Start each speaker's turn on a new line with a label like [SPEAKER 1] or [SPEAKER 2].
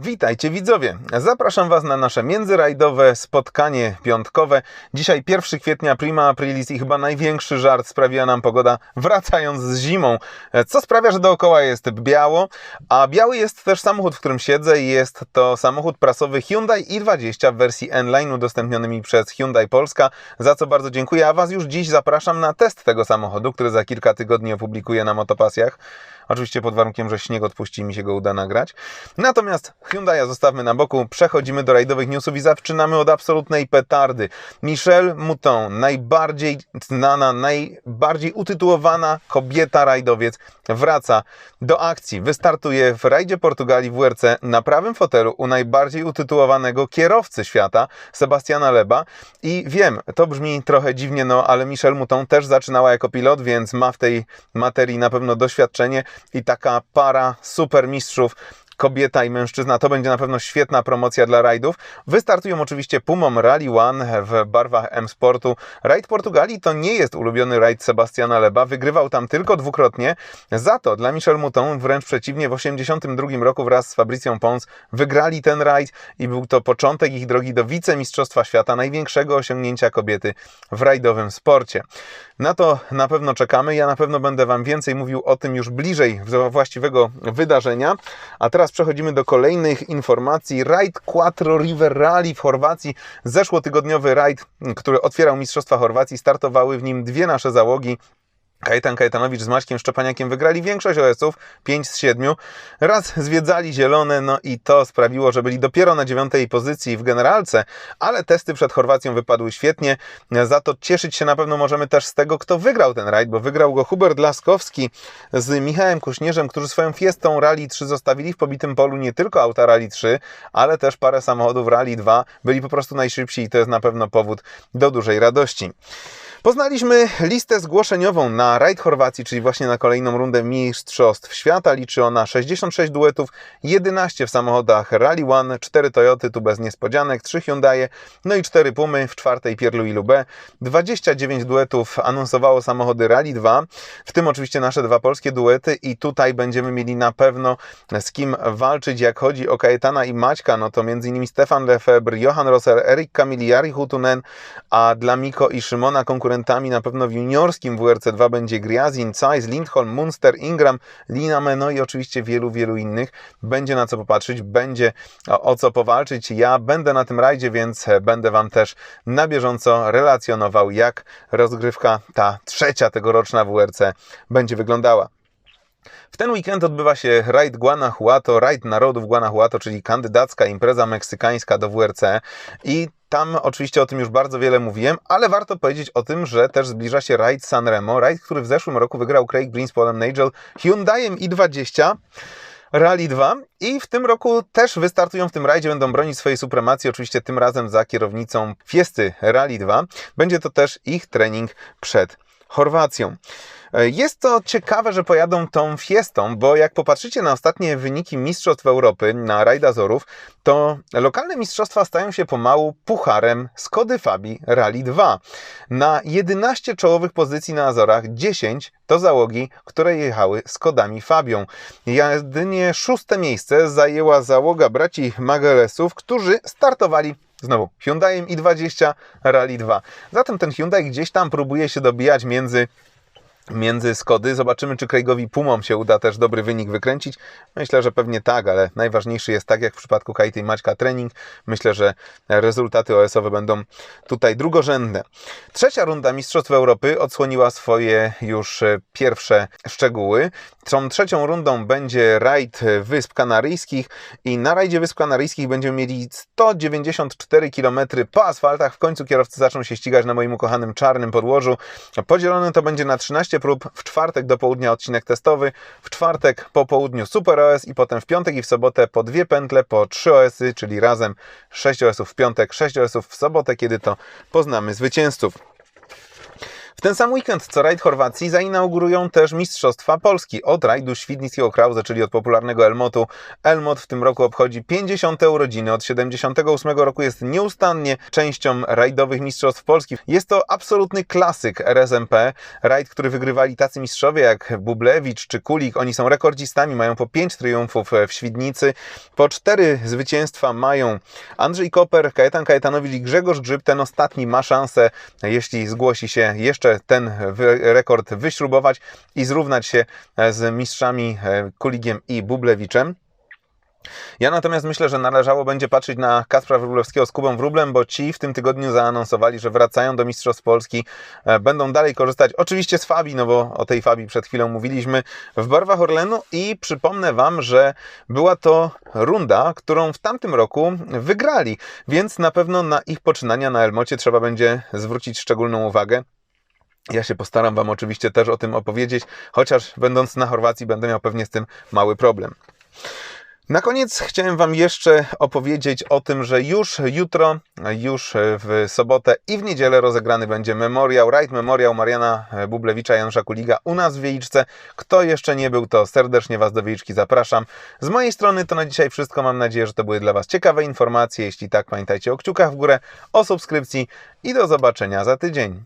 [SPEAKER 1] Witajcie widzowie! Zapraszam Was na nasze międzyrajdowe spotkanie piątkowe. Dzisiaj 1 kwietnia, prima aprilis i chyba największy żart sprawiła nam pogoda wracając z zimą, co sprawia, że dookoła jest biało, a biały jest też samochód, w którym siedzę i jest to samochód prasowy Hyundai i20 w wersji N-Line udostępniony mi przez Hyundai Polska, za co bardzo dziękuję, a Was już dziś zapraszam na test tego samochodu, który za kilka tygodni opublikuję na Motopasjach. Oczywiście pod warunkiem, że śnieg odpuści i mi się go uda nagrać. Natomiast Hyundai'a zostawmy na boku, przechodzimy do rajdowych newsów i zaczynamy od absolutnej petardy. Michelle Mouton, najbardziej znana, najbardziej utytułowana kobieta rajdowiec, wraca do akcji. Wystartuje w rajdzie Portugalii w WRC na prawym fotelu u najbardziej utytułowanego kierowcy świata, Sebastiana Leba. I wiem, to brzmi trochę dziwnie, no ale Michelle Mouton też zaczynała jako pilot, więc ma w tej materii na pewno doświadczenie i taka para super mistrzów kobieta i mężczyzna. To będzie na pewno świetna promocja dla rajdów. Wystartują oczywiście Pumą Rally One w barwach M-Sportu. Rajd Portugalii to nie jest ulubiony rajd Sebastiana Leba. Wygrywał tam tylko dwukrotnie. Za to dla Michel Mouton wręcz przeciwnie w 1982 roku wraz z Fabrycją Pons wygrali ten rajd i był to początek ich drogi do wicemistrzostwa świata, największego osiągnięcia kobiety w rajdowym sporcie. Na to na pewno czekamy. Ja na pewno będę Wam więcej mówił o tym już bliżej właściwego wydarzenia. A teraz przechodzimy do kolejnych informacji. Rajd Quattro River Rally w Chorwacji. Zeszłotygodniowy rajd, który otwierał Mistrzostwa Chorwacji. Startowały w nim dwie nasze załogi. Kajetan Kajetanowicz z Maćkiem Szczepaniakiem wygrali większość OS-ów, 5 z 7. Raz zwiedzali zielone, no i to sprawiło, że byli dopiero na dziewiątej pozycji w generalce, ale testy przed Chorwacją wypadły świetnie. Za to cieszyć się na pewno możemy też z tego, kto wygrał ten rajd, bo wygrał go Hubert Laskowski z Michałem Kuśnierzem, którzy swoją fiestą Rally 3 zostawili w pobitym polu nie tylko auta Rally 3, ale też parę samochodów Rally 2. Byli po prostu najszybsi i to jest na pewno powód do dużej radości. Poznaliśmy listę zgłoszeniową na rajd Chorwacji, czyli właśnie na kolejną rundę Mistrzostw Świata. Liczy ona 66 duetów, 11 w samochodach Rally One, 4 Toyoty, tu bez niespodzianek, 3 Hyundai, no i 4 Pumy, w czwartej Pierlu i Lube. 29 duetów anonsowało samochody Rally 2, w tym oczywiście nasze dwa polskie duety i tutaj będziemy mieli na pewno z kim walczyć, jak chodzi o Kajetana i Maćka, no to m.in. Stefan Lefebvre, Johan Rosser, Erik Kamiliari Hutunen, a dla Miko i Szymona konkurencja konkurentami na pewno w juniorskim WRC2 będzie Griazin, Zeiss, Lindholm, Munster, Ingram, Liname, no i oczywiście wielu, wielu innych. Będzie na co popatrzeć, będzie o co powalczyć. Ja będę na tym rajdzie, więc będę Wam też na bieżąco relacjonował, jak rozgrywka ta trzecia tegoroczna WRC będzie wyglądała. W ten weekend odbywa się Raid Guanajuato, Raid Narodów Guanajuato, czyli kandydacka impreza meksykańska do WRC i tam oczywiście o tym już bardzo wiele mówiłem, ale warto powiedzieć o tym, że też zbliża się Raid Sanremo, rajd, który w zeszłym roku wygrał Craig Breen z Polem Nigel Hyundaiem i20. Rally 2 i w tym roku też wystartują w tym rajdzie, będą bronić swojej supremacji, oczywiście tym razem za kierownicą Fiesty Rally 2. Będzie to też ich trening przed Chorwacją. E, jest to ciekawe, że pojadą tą fiestą, bo jak popatrzycie na ostatnie wyniki Mistrzostw Europy na Rajdazorów, to lokalne mistrzostwa stają się pomału pucharem Skody Fabi Rally 2. Na 11 czołowych pozycji na Azorach 10 to załogi, które jechały Skodami Fabią. Jedynie szóste miejsce zajęła załoga braci Magelesów, którzy startowali Znowu, Hyundai i20 Rally 2. Zatem ten Hyundai gdzieś tam próbuje się dobijać między między Skody. Zobaczymy, czy Craigowi Pumom się uda też dobry wynik wykręcić. Myślę, że pewnie tak, ale najważniejszy jest tak jak w przypadku Kajty i Maćka trening. Myślę, że rezultaty OS-owe będą tutaj drugorzędne. Trzecia runda Mistrzostw Europy odsłoniła swoje już e, pierwsze szczegóły. Tą trzecią rundą będzie rajd Wysp Kanaryjskich i na rajdzie Wysp Kanaryjskich będziemy mieli 194 km po asfaltach. W końcu kierowcy zaczną się ścigać na moim ukochanym czarnym podłożu. Podzielone to będzie na 13 prób, w czwartek do południa odcinek testowy, w czwartek po południu Super OS i potem w piątek i w sobotę po dwie pętle, po trzy OSy, czyli razem 6 OSów w piątek, 6 OSów w sobotę, kiedy to poznamy zwycięzców. W ten sam weekend co rajd Chorwacji zainaugurują też Mistrzostwa Polski od rajdu Świdnickiego Krause, czyli od popularnego Elmotu. Elmot w tym roku obchodzi 50. urodziny. Od 78 roku jest nieustannie częścią rajdowych Mistrzostw Polski. Jest to absolutny klasyk RSMP. Rajd, który wygrywali tacy mistrzowie jak Bublewicz czy Kulik. Oni są rekordzistami, mają po 5 triumfów w Świdnicy. Po 4 zwycięstwa mają Andrzej Koper, Kajetan Kajetanowicz i Grzegorz Grzyb. Ten ostatni ma szansę, jeśli zgłosi się jeszcze ten rekord wyśrubować i zrównać się z mistrzami Kuligiem i Bublewiczem. Ja natomiast myślę, że należało będzie patrzeć na Kaspra Wróblewskiego z Kubą Wróblem, bo ci w tym tygodniu zaanonsowali, że wracają do Mistrzostw Polski, e, będą dalej korzystać oczywiście z Fabii, no bo o tej Fabii przed chwilą mówiliśmy, w barwach Orlenu i przypomnę Wam, że była to runda, którą w tamtym roku wygrali, więc na pewno na ich poczynania na Elmocie trzeba będzie zwrócić szczególną uwagę. Ja się postaram Wam oczywiście też o tym opowiedzieć, chociaż będąc na Chorwacji będę miał pewnie z tym mały problem. Na koniec chciałem Wam jeszcze opowiedzieć o tym, że już jutro, już w sobotę i w niedzielę rozegrany będzie memoriał, Ride Memoriał Mariana Bublewicza Janusza Kuliga u nas w Wieliczce. Kto jeszcze nie był, to serdecznie Was do Wieliczki zapraszam. Z mojej strony to na dzisiaj wszystko. Mam nadzieję, że to były dla Was ciekawe informacje. Jeśli tak, pamiętajcie o kciukach w górę, o subskrypcji i do zobaczenia za tydzień.